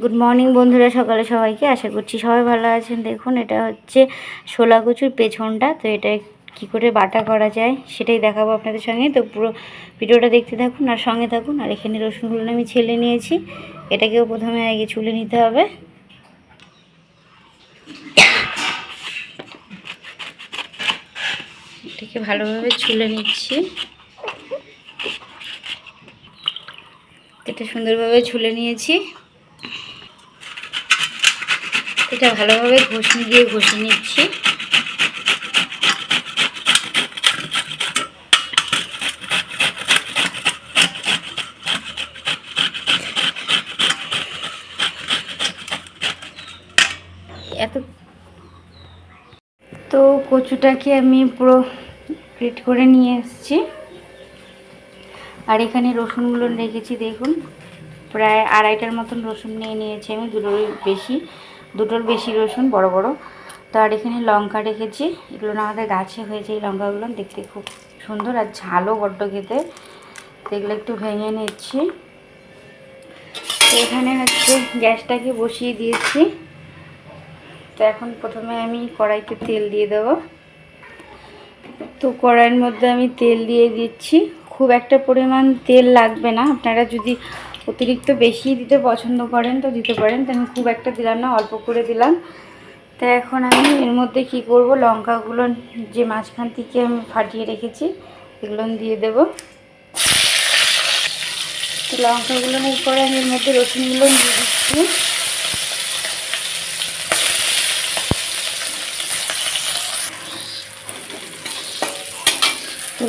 Good morning বন্ধুরা, সকালে সবাইকে আশা করছি সবাই ভালো আছেন। দেখুন, এটা হচ্ছে শোলা কচুর পেছনটা। তো এটা কি করে বাটা করা যায় সেটাই দেখাবো আপনাদের সঙ্গে। তো পুরো ভিডিওটা দেখতে থাকুন আর সঙ্গে থাকুন। আর এখানে রসুনগুলো আমি ছেলে নিয়েছি। এটাকেও প্রথমে আগে চুলে নিতে হবে। এটাকে ভালোভাবে ছুলে নিচ্ছি। এটা সুন্দরভাবে ছুলে নিয়েছি। এটা ভালোভাবে ঘষনি দিয়ে ঘষে নিচ্ছি। এত তো কচুটাকে আমি পুরো গ্রেট করে নিয়ে এসেছি। আর এখানে রসুনগুলো রেখেছি, দেখুন। প্রায় আড়াইটার মতন রসুন নিয়ে নিয়েছি আমি দুটোর বেশি। দুটোর বেশি রসুন, বড় বড়। তো আর এখানে লঙ্কা রেখেছি। এগুলো না আমাদের গাছে হয়েছে এই লঙ্কাগুলো। দেখতে খুব সুন্দর আর ঝালও বড্ড খেতে। এগুলো একটু ভেঙে নিচ্ছি। তো এখানে হচ্ছে গ্যাসটাকে বসিয়ে দিয়েছি। তো এখন প্রথমে আমি কড়াইতে তেল দিয়ে দেবো। তো কড়াইয়ের মধ্যে আমি তেল দিয়ে দিচ্ছি। খুব একটা পরিমাণ তেল লাগবে না। আপনারা যদি অতিরিক্ত বেশি দিতে পছন্দ করেন তো দিতে পারেন, তো আমি খুব একটা দিলাম না, অল্প করে দিলাম। তা এখন আমি এর মধ্যে কি করব, লঙ্কাগুলো যে মাঝখান থেকে আমি ফাটিয়ে রেখেছি, এগুলো দিয়ে দেব। তো লঙ্কাগুলো পরে আমি এর মধ্যে রসুনগুলো দিয়ে দিচ্ছি।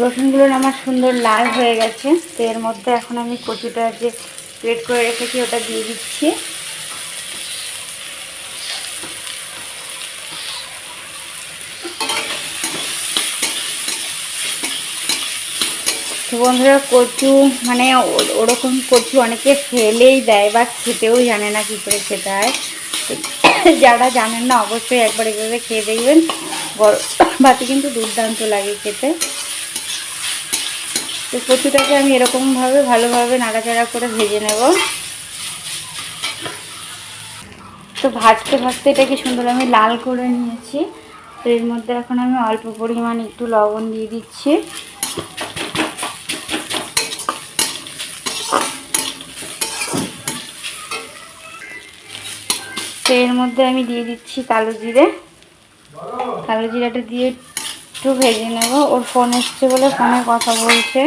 রসুনগুলো আমার সুন্দর লাল হয়ে গেছে, তো এর মধ্যে এখন আমি কচুটা যে গ্রেট করে রেখেছি ওটা দিয়ে দিচ্ছি? বন্ধুরা কচু মানে ওরকম কচু অনেকে ফেলেই দেয় বা খেতেও জানে না কী করে খেতে হয়। যারা জানেন না, অবশ্যই একবার এভাবে খেয়ে দেখবেন। গরম ভাতে কিন্তু দুর্দান্ত লাগে খেতে। তো কচুটাকে আমি এরকমভাবে ভালোভাবে নাড়াচাড়া করে ভেজে নেব। তো ভাজতে ভাজতে এটাকে সুন্দর আমি লাল করে নিয়েছি। তো এর মধ্যে এখন আমি অল্প পরিমাণ একটু লবণ দিয়ে দিচ্ছি। তো এর মধ্যে আমি দিয়ে দিচ্ছি কালো জিরে। কালো জিরাটা দিয়ে একটু ভেজে নেব। ওর ফোন এসছে বলে ফোনে কথা বলছে।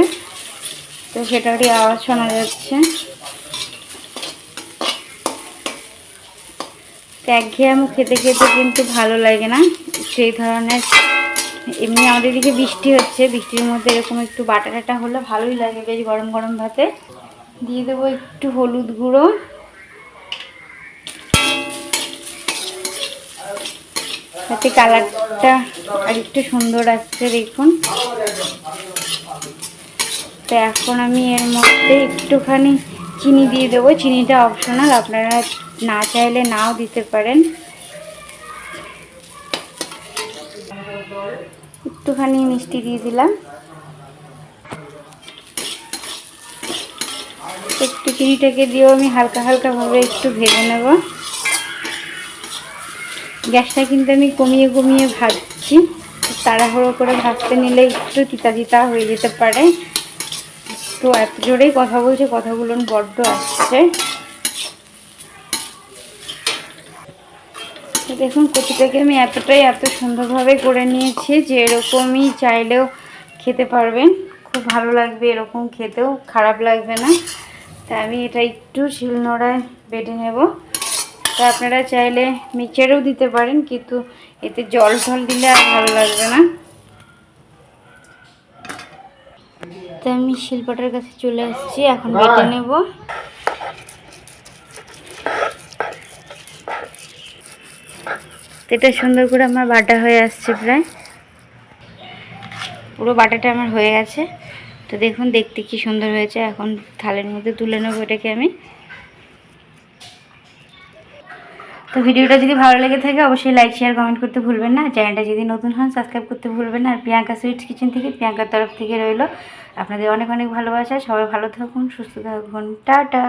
তো সেটারই আওয়াজ শোনা যাচ্ছে। একঘেয়ে খেতে খেতে কিন্তু ভালো লাগে না। সেই ধরনের এমনি আমাদের দিকে বৃষ্টি হচ্ছে। বৃষ্টির মধ্যে এরকম একটু বাটা টাটা হলে ভালোই লাগে। বেশ গরম গরম ভাতে। দিয়ে দেবো একটু হলুদ গুঁড়ো। যাতে কালারটা আর একটু সুন্দর আসছে, দেখুন। তো এখন আমি এর মধ্যে একটুখানি চিনি দিয়ে দেবো। চিনিটা অপশনাল আপনারা না চাইলে নাও দিতে পারেন। একটুখানি মিষ্টি দিয়ে দিলাম। একটু চিনিটাকে দিয়েও আমি হালকা হালকাভাবে একটু ভেজে নেব। গ্যাসটা কিন্তু আমি কমিয়ে কমিয়ে ভাজছি। তাড়াহুড়ো করে ভাজতে নিলে একটু তিতা তিতা হয়ে যেতে পারে। তো এত জোরেই কথা বলছে কথাগুলো বড্ড আসছে। দেখুন, কচুটাকে আমি এতটাই, এত সুন্দরভাবে করে নিয়েছি যে এরকমই চাইলেও খেতে পারবেন। খুব ভালো লাগবে এরকম খেতেও, খারাপ লাগবে না। তা আমি এটা একটু শিলনোড়ায় বেটে নেব। তা আপনারা চাইলে মিক্সারেও দিতে পারেন কিন্তু এতে জল টল দিলে আর ভালো লাগবে না। তো আমি শিল্পটার কাছে চলে আসছি এখন বেটে নেব। এটা সুন্দর করে আমার বাটা হয়ে আসছে প্রায়। পুরো বাটাটা আমার হয়ে গেছে। তো দেখুন দেখতে কি সুন্দর হয়েছে। এখন থালের মধ্যে তুলে নেব এটাকে আমি। তো ভিডিওটা যদি ভালো লেগে থাকে, অবশ্যই লাইক শেয়ার কমেন্ট করতে ভুলবেন না। চ্যানেলটা যদি নতুন হন সাবস্ক্রাইব করতে ভুলবেন না। আর প্রিয়াঙ্কা সুইটস কিচেন থেকে প্রিয়াঙ্কার তরফ থেকে রইল। আপনাদের অনেক অনেক ভালোবাসা। সবাই ভালো থাকুন, সুস্থ থাকুন। টাটা!